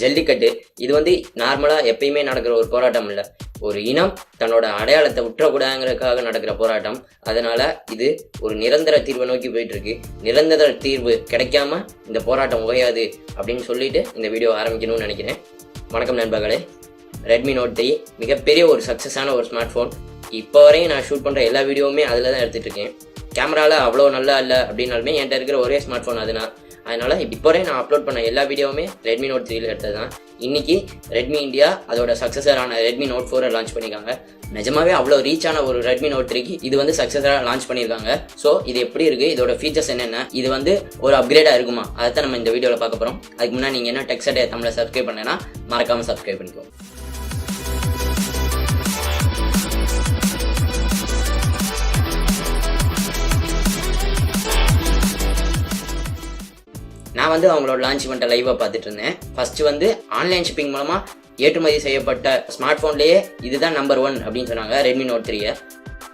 ஜல்லிக்கட்டு. இது வந்து நார்மலாக எப்பயுமே நடக்கிற ஒரு போராட்டம் இல்லை. ஒரு இனம் தன்னோட அடையாளத்தை விட்டுறக்கூடாதுங்கிறதுக்காக நடக்கிற போராட்டம். அதனால இது ஒரு நிரந்தர தீர்வை நோக்கி போயிட்டு இருக்கு நிரந்தர தீர்வு கிடைக்காம இந்த போராட்டம் ஓயாது அப்படின்னு சொல்லிட்டு இந்த வீடியோ ஆரம்பிக்கணும்னு நினைக்கிறேன். வணக்கம் நண்பர்களே. ரெட்மி நோட் த்ரீ மிகப்பெரிய ஒரு சக்ஸஸான ஒரு ஸ்மார்ட் ஃபோன் இப்போ வரையும் நான் ஷூட் பண்ணுற எல்லா வீடியோவுமே அதில் தான் எடுத்துகிட்டு இருக்கேன் கேமராவில் அவ்வளோ நல்லா இல்லை அப்படின்னாலுமே என்கிட்ட இருக்கிற ஒரே ஸ்மார்ட் ஃபோன் அதுனா அதனால் இப்போ வரையும் நான் அப்லோட் பண்ண எல்லா வீடியோவுமே ரெட்மி நோட் த்ரீல எடுத்தது தான். இன்றைக்கி ரெட்மி இந்தியா அதோட சக்ஸஸரான ரெட்மி நோட் ஃபோரை லான்ச் பண்ணியிருக்காங்க நிஜமாவே அவ்வளோ ரீச் ஆன ஒரு ரெட்மி நோட் த்ரீக்கு இது வந்து சக்ஸஸராக லான்ச் பண்ணியிருக்காங்க ஸோ இது எப்படி இருக்குது இதோட ஃபீச்சர்ஸ் என்னென்ன? இது வந்து ஒரு அப்கிரேடாக இருக்குமா? அதை தான் நம்ம இந்த வீடியோவில் பார்க்க போகிறோம் அதுக்கு முன்னாடி நீங்கள் என்ன டெக்ஸ்டே தமிழை சப்ஸ்கிரைப் பண்ணேன்னா மறக்காமல் சப்ஸ்கிரைப் பண்ணிக்கோ நான் வந்து அவங்களோட லான்ச் பண்ணிட்ட லைவாக பார்த்துட்டு இருந்தேன். ஃபர்ஸ்ட் வந்து ஆன்லைன் ஷிப்பிங் மூலமாக ஏற்றுமதி செய்யப்பட்ட ஸ்மார்ட் ஃபோன்லேயே இதுதான் நம்பர் ஒன் அப்படின்னு சொன்னாங்க ரெட்மி நோட் த்ரீயை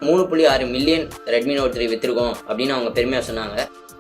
மூணு புள்ளி ஆறு மில்லியன் ரெட்மி நோட் த்ரீ விற்றுருக்கோம் அப்படின்னு அவங்க பெருமையாக சொன்னாங்க.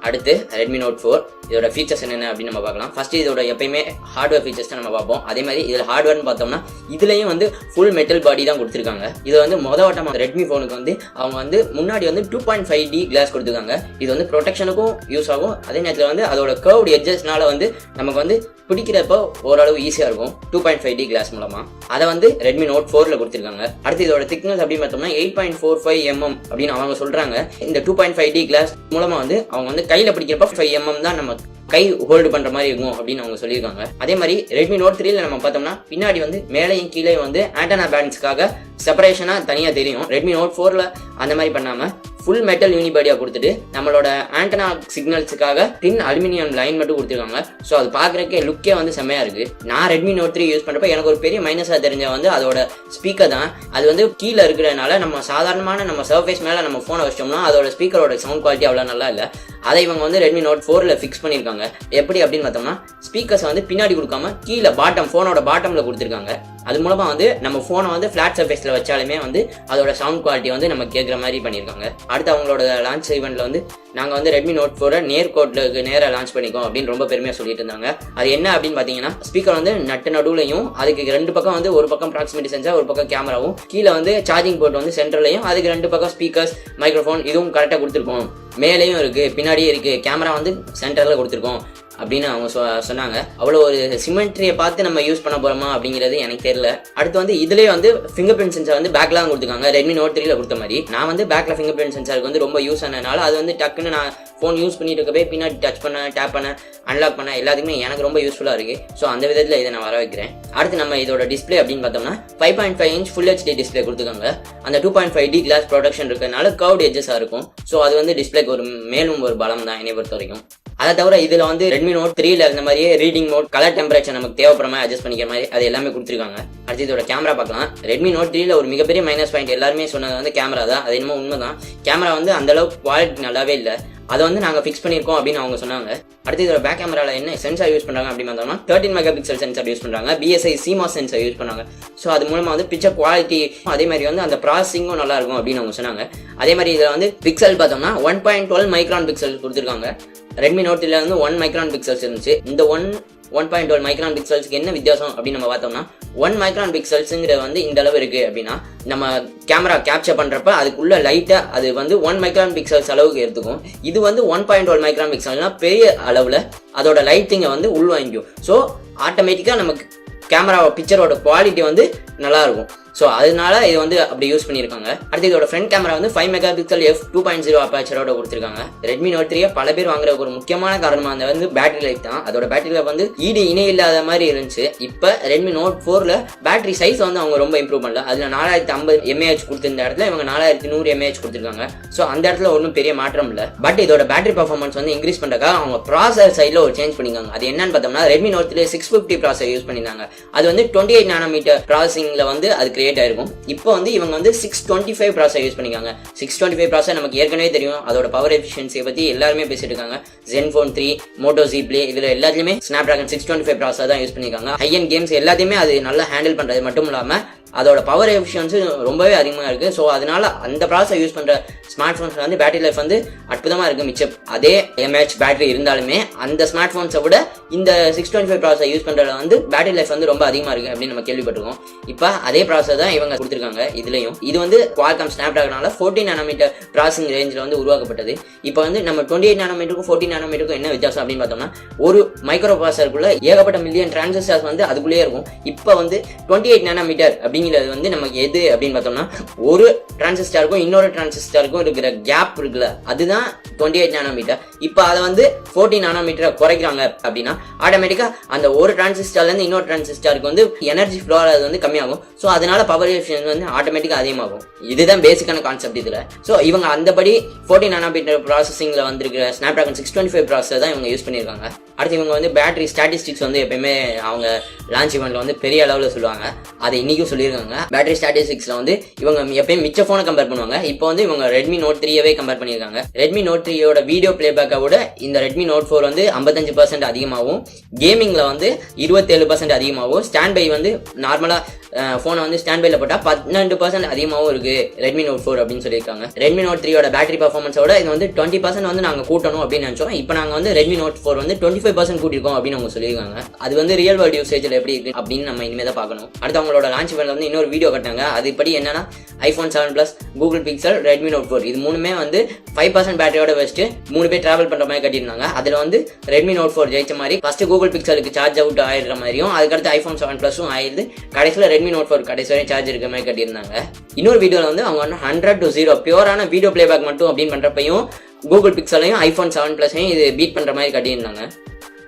அடுத்து ரெட்மி நோட் ஃபோர் இதோட ஃபீச்சர்ஸ் என்னென்ன அப்படின்னு நம்ம பார்க்கலாம். ஃபர்ஸ்ட் இதோட எப்பயுமே ஹார்ட்வேர் ஃபீச்சர்ஸ் தான் நம்ம பார்ப்போம். அதே மாதிரி இதில் ஹார்ட்வேர்னு பார்த்தோம்னா இதுலேயும் வந்து ஃபுல் மெட்டல் பாடி தான் கொடுத்துருக்காங்க. இது வந்து மொத வட்டமாக ரெட்மி ஃபோனுக்கு வந்து அவங்க வந்து முன்னாடி வந்து two point five D glass கொடுத்துருக்காங்க. இது வந்து ப்ரொடெக்ஷனுக்கும் யூஸ் ஆகும். அதே நேரத்தில் வந்து அதோட கர்வ்டு எட்ஜஸ்னால வந்து நமக்கு வந்து பிடிக்கிறப்போ ஓரளவு ஈஸியாக இருக்கும். Two point five D glass மூலமாக அதை வந்து ரெட்மி நோட் ஃபோரில் கொடுத்துருக்காங்க. அடுத்து இதோட திக்னஸ் அப்படின்னு பார்த்தோம்னா eight point four five mm அப்படின்னு அவங்க சொல்கிறாங்க இந்த two point five D glass மூலமாக வந்து அவங்க வந்து கையில் பிடிக்கிறப்ப ஃபைவ் எம்எம் தான் நம்ம கை ஹோல்டு பண்ற மாதிரி இருக்கும் அப்படின்னு அவங்க சொல்லியிருக்காங்க. அதே மாதிரி ரெட்மி நோட் த்ரீல நம்ம பார்த்தோம்னா பின்னாடி வந்து மேலையும் கீழே வந்து ஆண்டனா பேலன்ஸ்க்காக செப்பரேஷனா தனியா தெரியும். ரெட்மி நோட் ஃபோர்ல அந்த மாதிரி பண்ணாம ஃபுல் மெட்டல் யூனிபாடியா கொடுத்துட்டு நம்மளோட ஆண்டனா சிக்னல்ஸுக்காக டின் அலுமினியம் லைன் மட்டும் கொடுத்துருக்காங்க. ஸோ அது பார்க்குறக்கே லுக்கே வந்து செம்மையா இருக்கு. நான் ரெட்மி நோட் த்ரீ யூஸ் பண்றப்ப எனக்கு ஒரு பெரிய மைனஸாக தெரிஞ்ச வந்து அதோட ஸ்பீக்கர் தான். அது வந்து கீழே இருக்கிறதுனால நம்ம சாதாரணமான நம்ம சர்ஃபேஸ் மேலே நம்ம ஃபோனை வச்சோம்னா அதோட ஸ்பீக்கரோட சவுண்ட் குவாலிட்டி அவ்வளோ நல்லா இல்லை. அதை இவங்க வந்து ரெட்மி நோட் ஃபோரில் ஃபிக்ஸ் பண்ணியிருக்காங்க. எப்படி அப்படின்னு பார்த்தோம்னா ஸ்பீக்கர்ஸ் வந்து பின்னாடி கொடுக்காம கீழே பாட்டம் ஃபோனோட பாட்டமில் கொடுத்துருக்காங்க. அது மூலமாக வந்து நம்ம ஃபோனை வந்து ஃபிளாட் சர்ஃபேஸில் வச்சாலுமே வந்து அதோட சவுண்ட் குவாலிட்டி வந்து நம்ம கேட்குற மாதிரி பண்ணியிருக்காங்க. அடுத்து அவங்களோட லான்ச் ஈவெண்ட்டில் வந்து நாங்கள் வந்து ரெட்மி நோட் ஃபோரை நேர்கோட்டுக்கு நேராக லான்ச் பண்ணிக்கோம் அப்படின்னு ரொம்ப பெருமையாக சொல்லிட்டு இருந்தாங்க. அது என்ன அப்படின்னு பார்த்தீங்கன்னா ஸ்பீக்கர் வந்து நட்டு நடுவுலையும் அதுக்கு ரெண்டு பக்கம் வந்து ஒரு பக்கம் ப்ராக்சிமிட்டி சென்சார் ஒரு பக்கம் கேமராவும் கீழே வந்து சார்ஜிங் போர்ட் வந்து சென்டர்லையும் அதுக்கு ரெண்டு பக்கம் ஸ்பீக்கர்ஸ் மைக்ரோஃபோன் இதுவும் கரெக்டாக கொடுத்துருக்கோம். மேலேயும் இருக்கு பின்னாடியே இருக்குது கேமரா வந்து சென்டரில் கொடுத்துருக்கோம். அப்படின்னு அவங்க சொ சொன்னாங்க. அவ்வளோ ஒரு சிமெண்ட்ரியை பார்த்து நம்ம யூஸ் பண்ண போறோமா அப்படிங்கிறது எனக்கு தெரியல. அடுத்து வந்து இதுலேயே வந்து ஃபிங்கர் பிரிண்ட் சென்சார் வந்து பேக்ல தான் கொடுத்துருக்காங்க. ரெட்மி நோட் த்ரீல கொடுத்த மாதிரி. நான் வந்து பேக்ல ஃபிங்கர் பிரிண்ட் சென்சாருக்கு வந்து ரொம்ப யூஸ் ஆனதுனால அது வந்து டக்குன்னு நான் ஃபோன் யூஸ் பண்ணிட்டு இருக்கவே பின்னாடி டச் பண்ண டேப் பண்ண அன்லாக் பண்ண எல்லாத்துக்குமே எனக்கு ரொம்ப யூஸ்ஃபுல்லாக இருக்கு. ஸோ அந்த விதத்தில் இதை நான் வர வைக்கிறேன். அடுத்து நம்ம இதோட டிஸ்பிளே அப்படின்னு பார்த்தோம்னா five point five inch full HD display கொடுத்துருக்காங்க. அந்த two point five D glass protection இருக்கிறதுனால கவுட் எஜஸாக இருக்கும். ஸோ அது வந்து டிஸ்பிளேக்கு ஒரு மேலும் ஒரு பலம் தான் என்னை பொறுத்த வரைக்கும் அதை தவிர இதுல வந்து ரெட்மி நோட் த்ரீல இந்த மாதிரியே ரீடிங் மோட் கலர் டெம்பரேச்சர் நமக்கு தேவைப்படுற மாதிரி அட்ஜஸ்ட் பண்ணிக்கிற மாதிரி அது எல்லாமே கொடுத்துருக்காங்க. அடுத்து இதோட கேமரா பார்க்கலாம். ரெட்மி நோட் த்ரீல ஒரு மிகப்பெரிய மைனஸ் பாயிண்ட் எல்லாருமே சொன்னது வந்து கேமரா தான். அது என்னமோ உண்மைதான். கேமரா வந்து அந்த அளவுக்கு குவாலிட்டி நல்லாவே இல்லை. அதை வந்து நாங்கள் ஃபிக்ஸ் பண்ணியிருக்கோம் அப்படின்னு அவங்க சொன்னாங்க. அடுத்து இதோட பேக் கேமராவில் என்ன சென்சார் யூஸ் பண்ணுறாங்க அப்படின்னு பார்த்தோம்னா thirteen mega pixel sensor use பண்ணுறாங்க பிஎஸ்ஐ சிமா சென்சார் யூஸ் பண்ணாங்க ஸோ அது மூலமாக வந்து பிக்சர் குவாலிட்டி அதே மாதிரி வந்து அந்த ப்ராசஸிங்கும் நல்லா இருக்கும் அப்படின்னு அவங்க சொன்னாங்க. அதே மாதிரி இதில் வந்து பிக்சல் பார்த்தோம்னா one point twelve micron pixel கொடுத்துருக்காங்க. ரெட்மி நோட்டில் வந்து ஒன் மைக்ரான் பிக்சல்ஸ் இருந்துச்சு. இந்த one one point twelve micron பிக்சல்ஸ்க்கு என்ன வித்தியாசம் அப்படின்னு நம்ம பார்த்தோம்னா ஒன் மைக்ரான் பிக்சல்ஸுங்கிறது வந்து இந்த அளவு இருக்கு அப்படின்னா நம்ம கேமரா கேப்சர் பண்றப்ப அதுக்குள்ள லைட்டா அது வந்து ஒன் மைக்ரான் பிக்சல்ஸ் அளவுக்கு எடுத்துக்கும். இது வந்து ஒன் பாயிண்ட் டுவெல் மைக்ரான் பிக்சல்னா பெரிய அளவுல அதோட லைட்டிங்கை வந்து உள்வாங்கிக்கும். ஸோ ஆட்டோமேட்டிக்காக நமக்கு கேமரா பிக்சரோட குவாலிட்டி வந்து நல்லா இருக்கும். ஸோ அதனால இது வந்து அப்படி யூஸ் பண்ணியிருக்காங்க. அடுத்து இதோட ஃப்ரண்ட் கேமரா வந்து five mega pixel F two point zero அப்பாச்சரோட கொடுத்துருக்காங்க. ரெட்மி நோட் த்ரீயை பல பேர் வாங்குற ஒரு முக்கியமான காரணமாக அந்த வந்து பேட்டரி லைஃப் தான். அதோட பேட்டரி லைஃப் வந்து ஈடு இணை இல்லாத மாதிரி இருந்துச்சு. இப்போ ரெட்மி நோட் ஃபோரில் பேட்டரி சைஸ் வந்து அவங்க ரொம்ப இம்ப்ரூவ் பண்ணல. அதில் நாலாயிரத்தி ஐம்பது எம்ஏஹெச் கொடுத்துருந்த இடத்துல இவங்க நாலாயிரத்தி நூறு எம்ஏஹெச் கொடுத்துருக்காங்க. ஸோ அந்த இடத்துல ஒன்றும் பெரிய மாற்றம் இல்லை. பட் இதோட பேட்டரி பர்ஃபார்மன்ஸ் வந்து இன்க்ரீஸ் பண்ணுறக்காக அவங்க ப்ராசர் சைடில் ஒரு சேஞ்ச் பண்ணிக்காங்க அது என்னன்னு பார்த்தோம்னா Redmi Note three six fifty processor use பண்ணியிருந்தாங்க. அது வந்து டுவெண்ட்டி எயிட் நானோமீட்டர் ப்ராசஸிங்கில் வந்து அது கிரியேட் ஆயிருக்கும். இப்போ வந்து இவங்க வந்து six twenty five processor use பண்ணிக்காங்க சிக்ஸ் டுவெண்ட்டி ஃபைவ் ப்ராசர் நமக்கு ஏற்கனவே தெரியும். அதோட பவர் எஃபிஷியன்சியை பற்றி எல்லாருமே பேசிட்டு இருக்காங்க. Zenfone three Moto G Play இதில் எல்லாத்துலேயுமே snapdragon six twenty five processor தான் யூஸ் பண்ணிக்காங்க ஹை அண்ட் கேம்ஸ் எல்லாத்தையுமே அது நல்லா ஹேண்டில் பண்ணுறது மட்டும் இல்லாமல் அதோட பவர் எஃபிஷியன்சி ரொம்பவே அதிகமாக இருக்குது ஸோ அதனால அந்த ப்ராசஸர் யூஸ் பண்ணுற ஸ்மார்ட் ஃபோன்ஸில் வந்து பேட்டரி லைஃப் வந்து அற்புதமாக இருக்குது மிச்சம். அதே எம்ஏஹெச் பேட்டரி இருந்தாலுமே அந்த ஸ்மார்ட் ஃபோன்ஸை விட இந்த six twenty five processor use பண்ணுறதுல வந்து பேட்டரி லைஃப் வந்து ரொம்ப அதிகமாக இருக்குது அப்படின்னு நம்ம கேள்விப்பட்டிருக்கோம். இப்போ அதே ப்ராசஸர் தான் இவங்க கொடுத்துருக்காங்க இதுலையும். இது வந்து குவால்காம் ஸ்னாப் ட்ராகனால ஃபோர்டீன் நானோமீட்டர் ப்ராசஸிங் ரேஞ்சில் வந்து உருவாக்கப்பட்டது. இப்போ வந்து நம்ம டுவெண்ட்டி எயிட் நானோமீட்டருக்கும் ஃபோர்டீன் நானோமீட்டருக்கும் என்ன வித்தியாசம் அப்படின்னு பார்த்தோம்னா ஒரு மைக்ரோ ப்ராசருக்குள்ள ஏகப்பட்ட மில்லியன் டிரான்சிஸ்டர்ஸ் வந்து அதுக்குள்ளேயே இருக்கும். இப்போ வந்து டுவெண்ட்டி எயிட் நானோமீட்டர் அப்படிங்கிறது வந்து நமக்கு எது அப்படின்னு பார்த்தோம்னா ஒரு டிரான்சிஸ்டருக்கும் இன்னொரு டிரான்சிஸ்டருக்கும் இருக்கிற கேப் இருக்குல்ல அதுதான் டுவெண்ட்டி எயிட் நானோமீட்டர் இப்போ அதை வந்து ஃபோர்டீன் நானோமீட்டரை குறைக்கிறாங்க அப்படின்னா ஆட்டோமேட்டிக்காக அந்த ஒரு டிரான்சிஸ்டர்லேருந்து இன்னொரு டிரான்சிஸ்டருக்கு வந்து எனர்ஜி ஃப்ளோ அது வந்து கம்மியாகும். ஸோ அதனால பவர் எஃபிஷியன்சி வந்து ஆட்டோமேட்டிக்காக அதிகமாகும். இதுதான் பேசிக்கான கான்செப்ட் இதில். ஸோ இவங்க அந்தபடி ஃபோர்டீன் நானோமீட்டர் ப்ராசஸிங்கில் வந்திருக்கிற snapdragon six twenty five processor தான் இவங்க யூஸ் பண்ணியிருக்காங்க. அடுத்து இவங்க வந்து பேட்டரி ஸ்டாட்டிஸ்டிக்ஸ் வந்து எப்பயுமே அவங்க லான்ச் இவெண்ட்டில் வந்து பெரிய அளவில் சொல்லுவாங்க. அதை இன்னைக்கும் சொல்லியிருக்காங்க. பேட்டரி ஸ்டாட்டிஸ்டிக்ஸ்ல வந்து இவங்க எப்பயும் மிச்ச ஃபோனை கம்பேர் பண்ணுவாங்க. இப்போ வந்து இவங்க ரெட்மி நோட் த்ரீயவே கம்பேர் பண்ணியிருக்காங்க. ரெட்மி நோட் த்ரீயோட வீடியோ பிளேபேக்கை விட இந்த ரெட்மி நோட் ஃபோர் வந்து ஐம்பத்தஞ்சு பர்சன்ட் அதிகமாகவும் கேமிங்ல வந்து இருபத்தேழு பர்சன்ட் அதிகமாகவும் ஸ்டாண்ட் பை வந்து நார்மலாக ஃபோனை வந்து ஸ்டாண்ட் பைல போட்டால் பன்னெண்டு பர்சன்ட் அதிகமாகவும் இருக்கு ரெட்மி நோட் ஃபோர் அப்படின்னு சொல்லியிருக்காங்க. ரெட்மி நோட் த்ரீயோட பேட்டரி பர்ஃபார்மன்ஸோட இது வந்து டுவெண்ட்டி பர்சன்ட் வந்து நாங்கள் கூட்டணும் அப்படின்னு நினச்சோம். இப்போ நாங்கள் வந்து ரெட்மி நோட் ஃபோர் வந்து டுவெண்ட்டி ஃபைவ் பர்சன்ட் கூட்டிருக்கோம் அப்படின்னு அவங்க சொல்லியிருக்காங்க. அது வந்து ரியல் வேர்ல்டு யூசேஜில் எப்படி இருக்கு அப்படின்னு நம்ம இனிமேல் தான் பார்க்கணும். அடுத்து அவங்களோட லான்ச் இவெண்ட்ல வந்து இன்னொரு வீடியோ கட்டாங்க அதுபடி என்னன்னா iPhone seven plus Google Pixel Redmi Note four இது மூணுமே வந்து ஃபைவ் பர்சன்ட் பேட்டரியோட வச்சுட்டு மூணு பேர் டிராவல் பண்ணுற மாதிரி கட்டியிருந்தாங்க. அதில் வந்து ரெட்மி நோட் ஃபோர் ஜெயிச்ச மாதிரி ஃபர்ஸ்ட் கூகுள் பிக்சலுக்கு சார்ஜ் அவுட் ஆயிடுற மாதிரியும் அதுக்கடுத்து ஐஃபோன் செவன் ப்ளஸும் ஆயிடுது. கடைசியில் ரெட்மி நோட் ஃபோர் கடைசி வரையும் சார்ஜ் இருக்க மாதிரி கட்டியிருந்தாங்க. இன்னொரு வீடியோவில் வந்து அவங்க வந்து ஹண்ட்ரட் டு ஜீரோ பியூரான வீடியோ பிளேபேக் மட்டும் அப்படின்னு பண்ணுறப்பையும் கூகுள் பிக்சலையும் ஐஃபோன் செவன் ப்ளஸையும் இது பீட் பண்ணுற மாதிரி கட்டியிருந்தாங்க.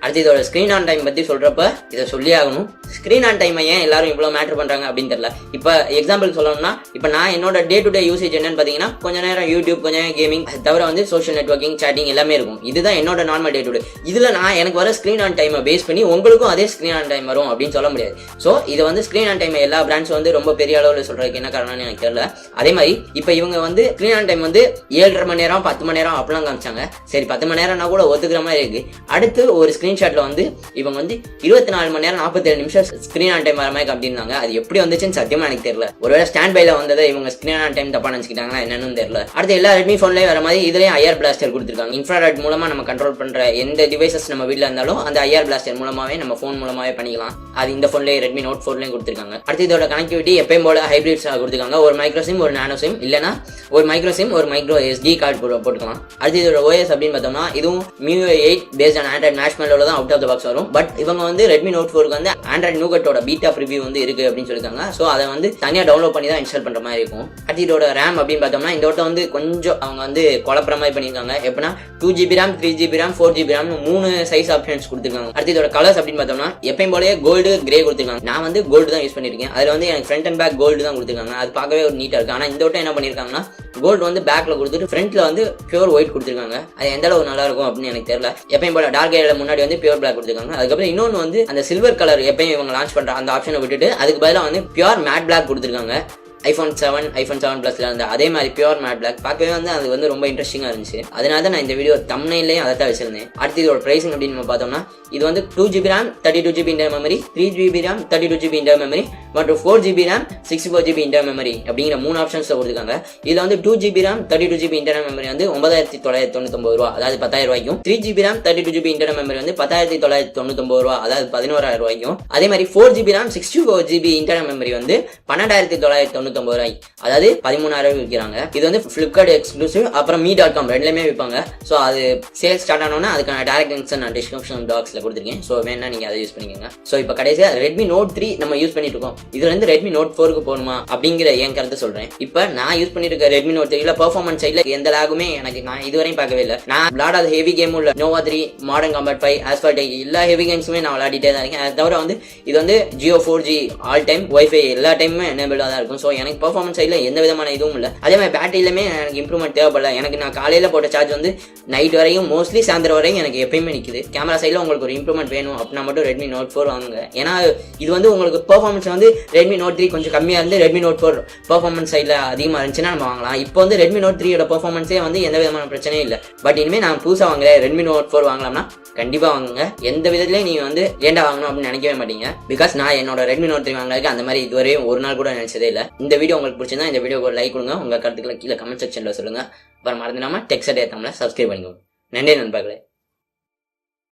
அடுத்து இதோட ஸ்க்ரீன் ஆன் டைம் பற்றி சொல்கிறப்ப இதை சொல்லி ஆகணும். ஸ்க்ரீன் ஆன் டைமை ஏன் எல்லாரும் இவ்வளோ மேட்ரு பண்ணுறாங்க அப்படின்னு தெரியல. இப்போ எக்ஸாம்பிள் சொல்லணும்னா இப்போ நான் என்னோட டே டு டே யூசேஜ் என்னன்னு பார்த்தீங்கன்னா கொஞ்ச நேரம் யூடியூப் கொஞ்ச நேரம் கேமிங் அது தவிர வந்து சோஷியல் நெட்ஒர்க்கிங் சேட்டிங் எல்லாமே இருக்கும். இதுதான் என்னோட நார்மல் டே டு டே இதில் நான் எனக்கு வர ஸ்க்ரீன் ஆன் டைமை பேஸ் பண்ணி உங்களுக்கும் அதே ஸ்க்ரீன் ஆன் டைம் வரும் அப்படின்னு சொல்ல முடியாது. ஸோ இது வந்து ஸ்க்ரீன் ஆன் டைம் எல்லா பிராண்ட்ஸும் வந்து ரொம்ப பெரிய அளவில் சொல்கிறதுக்கு என்ன காரணம்னு எனக்கு தெரியல. அதே மாதிரி இப்போ இவங்க வந்து ஸ்க்ரீன் ஆன் டைம் வந்து ஏழரை மணி நேரம் பத்து மணி நேரம் அப்படிலாம் காமிச்சாங்க. சரி பத்து மணி நேரம்னா கூட ஒத்துக்கிற மாதிரி இருக்கு. அடுத்து ஒரு ஸ்க்ரீன் ஸ்க்ரீன்ஷாட்ல வந்து இவங்க வந்து இருபத்தி நாலு மணி நேரம் நாற்பத்தேழு நிமிஷம் ஸ்க்ரீன் ஆன் டைம் வர மாதிரி காமிச்சிருந்தாங்க அது எப்படி வந்துச்சுன்னு சத்தியமா எனக்கு தெரியல. ஒருவேளை ஸ்டாண்ட் பைல வந்ததை இவங்க ஸ்க்ரீன் ஆன் டைம் தப்பா நினைச்சுக்கிட்டாங்களா என்னன்னு தெரியல. அடுத்து எல்லா ரெட்மி ஃபோன்லயும் வர மாதிரி இதுலயும் ஐஆர் பிளாஸ்டர் கொடுத்துருக்காங்க. இன்ஃப்ராட் மூலமா நம்ம கண்ட்ரோல் பண்ற எந்த டிவைசஸ் நம்ம வீட்ல இருந்தாலும் அந்த ஐஆர் பிளாஸ்டர் மூலமாவே நம்ம ஃபோன் மூலமாவே பண்ணிக்கலாம். அது இந்த ஃபோன்லயே ரெட்மி நோட் ஃபோர்லயும் கொடுத்துருக்காங்க. அடுத்து இதோட கனெக்டிவிட்டி எப்பயும் போல ஹைபிரிட்ஸ் கொடுத்துருக்காங்க. ஒரு மைக்ரோ சிம் ஒரு நானோ சிம் இல்லனா ஒரு மைக்ரோ சிம் ஒரு மைக்ரோ எஸ்டி கார்டு போட்டுக்கலாம். அடுத்து இதோட ஓஎஸ் அப்படின்னு பார்த்தோம்னா இதுவும் MIUI eight based on Android மேஷ்மெல்லோட தான் அவுட் ஆஃப் த பாக்ஸ் வரும். பட் இவங்க வந்து ரெட்மி நோட் ஃபோருக்கு வந்து ஆண்ட்ராய்ட் நூகட்டோட பீட்டா ரிவ்யூ வந்து இருக்கு அப்படின்னு சொல்லியிருக்காங்க. ஸோ அதை வந்து தனியாக டவுன்லோட் பண்ணி தான் இன்ஸ்டால் பண்ற மாதிரி இருக்கும். அடுத்து இதோட ரேம் அப்படின்னு பார்த்தோம்னா இந்த வட்டம் வந்து கொஞ்சம் அவங்க வந்து குழப்புற மாதிரி பண்ணியிருக்காங்க. எப்படின்னா two GB RAM three GB RAM four GB RAM மூணு சைஸ் ஆப்ஷன்ஸ் கொடுத்துருக்காங்க. அடுத்து இதோட கலர்ஸ் அப்படின்னு பார்த்தோம்னா எப்பயும் போலயே கோல்டு கிரே கொடுத்துருக்காங்க. நான் வந்து கோல்டு தான் யூஸ் பண்ணியிருக்கேன். அதில் வந்து எனக்கு ஃப்ரண்ட் அண்ட் பேக் கோல்டு தான் கொடுத்துருக்காங்க. அது பார்க்கவே ஒரு நீட்டாக இருக்கு. ஆனால் இந்த வட்டம் என்ன பண்ணியிருக்காங்கன்னா கோல்டு வந்து பேக்ல கொடுத்துட்டு ஃப்ரண்ட்ல வந்து பியூர் ஒயிட் கொடுத்துருக்காங்க. அது எந்த அளவு நல்லா இருக்கும் அப்படின்னு எனக்கு தெரியல. எப்பயும் போல டார்க் ஏரியால முன்னாடி வந்து பியூர் பிளாக் கொடுத்துருக்காங்க. அதுக்கப்புறம் இன்னொன்று வந்து அந்த சில்வர் கலர் எப்பயும் இவங்க லான்ச் பண்ற அந்த ஆப்ஷனை விட்டுட்டு அதுக்கு பதிலாக வந்து பியூர் மேட் பிளாக் கொடுத்துருக்காங்க. ஐஃபோன் செவன் ஐஃபோன் செவன் ப்ளஸ்ல இருந்த அதே மாதிரி பியூர் மேட் பிளாக் பார்க்கவே வந்து அது வந்து ரொம்ப இன்ட்ரெஸ்டிங்காக இருந்துச்சு. அதனால தான் நான் இந்த வீடியோ தம்னையிலேயே அதை தான் வச்சிருந்தேன். அடுத்து இதோட ப்ரைஸிங் அப்படின்னு நம்ம பார்த்தோம்னா இது வந்து two GB RAM thirty two GB inter memory three GB RAM thirty two GB inter memory மற்றும் four GB RAM sixty four GB inter memory அப்படிங்கிற மூணு ஆப்ஷன்ஸ் கொடுத்துருக்காங்க. இதில் வந்து two GB RAM thirty two GB inter memory வந்து ஒன்பதாயிரத்தி தொள்ளாயிரத்தி தொண்ணூத்தொம்பது ரூபா அதாவது பத்தாயிரம் ரூபாய்க்கும். Three GB RAM thirty two GB inter memory வந்து பத்தாயிரத்தி தொள்ளாயிரத்தி தொண்ணூத்தொம்பது ரூபா அதாவது பதினோராயிரம் ரூபாய்க்கும். அதே மாதிரி four GB RAM sixty four GB inter memory வந்து பன்னெண்டாயிரத்தி தொள்ளாயிரத்தி தொண்ணூத்தொம்பது ரூபாய். அதாவது பதிமூணாயிரம் விற்கிறாங்க இது வந்து ஃப்ளிப்கார்ட் எக்ஸ்க்ளூசிவ் அப்புறம் மீ டாட் காம் ரெண்டுலேயுமே விற்பாங்க ஸோ அது சேல் ஸ்டார்ட் ஆனோன்னா அதுக்கான டேரக்ட் லிங்க்ஸ் நான் டிஸ்கிரிப்ஷன் பாக்ஸில் கொடுத்துருக்கேன். ஸோ வேணா நீங்கள் அதை யூஸ் பண்ணிக்கோங்க. ஸோ இப்போ கடைசியாக ரெட்மி நோட் த்ரீ நம்ம யூஸ் பண்ணிட்டு இருக்கோம். இதுல இருந்து ரெட்மி நோட் ஃபோருக்கு போகணுமா அப்படிங்கிற என் கருத்தை சொல்றேன். இப்போ நான் யூஸ் பண்ணிட்டு இருக்க ரெட்மி நோட் த்ரீல பர்ஃபார்மன்ஸ் சைடில் எந்த லாகுமே எனக்கு நான் இதுவரையும் பார்க்கவே இல்லை. நான் விளாடாத ஹெவி கேமும் உள்ள Nova three Modern Combat five Asphalt எல்லா ஹெவி கேம்ஸுமே நான் விளையாடிட்டே தான் இருக்கேன். அது தவிர வந்து இது வந்து Jio four G all time WiFi எல்லா டைமுமே எனேபிளாக தான் இருக்கும். ஸோ எனக்கு பெர்ஃபார்மன்ஸ் சைடில் எந்த விதமான இதுவும் இல்லை. அதே மாதிரி பேட்டரியிலுமே எனக்கு இம்ப்ரூவ்மெண்ட் தேவைப்படல. எனக்கு நான் காலையில் போட்ட சார்ஜ் வந்து நைட் வரையும் மோஸ்ட்லி சாயந்தரம் வரையும் எனக்கு எப்பயுமே நிற்குது கேமரா சைடில் உங்களுக்கு ஒரு இம்ப்ரூவ்மெண்ட் வேணும் அப்படின்னா மட்டும் ரெட்மி நோட் ஃபோர் வாங்குங்க. ஏன்னா இது வந்து உங்களுக்கு பெர்ஃபார்மன்ஸ் வந்து ரெட்மி நோட் த்ரீ கொஞ்சம் கம்மியாக இருந்து ரெட்மி நோட் ஃபோர் பெர்ஃபார்மன்ஸ் சைடில் அதிகமாக இருந்துச்சுன்னா நம்ம வாங்கலாம். இப்போ வந்து ரெட்மி நோட் த்ரீயோட பெர்ஃபார்மன்ஸே வந்து எந்த விதமான பிரச்சனையும் இல்லை. பட் இனிமேல் நான் புதுசாக வாங்குறேன் ரெட்மி நோட் ஃபோர் வாங்கலாம்னா கண்டிப்பாக வாங்குங்க. எந்த விதத்துலையும் நீங்கள் வந்து ஏண்டா வாங்கணும் அப்படின்னு நினைக்கவே மாட்டீங்க. பிகாஸ் நான் என்னோட ரெட்மி நோட் த்ரீ வாங்கினதுக்கு அந்த மாதிரி இதுவரையும் ஒரு நாள் கூட நினைச்சதே இல்லை. இந்த இந்த வீடியோ உங்களுக்கு பிடிச்சிருந்தா இந்த வீடியோக்கு ஒரு லைக் கொடுங்க. உங்கள் கருத்துக்களை கீழே கமெண்ட் செக்ஷனில் சொல்லுங்கள் அப்புறம் மறந்துடாமல் டெக்ஸ்ட் ஏற்றாமல் சப்ஸ்கிரைப் பண்ணிக்கோங்க. நன்றி நண்பர்களே.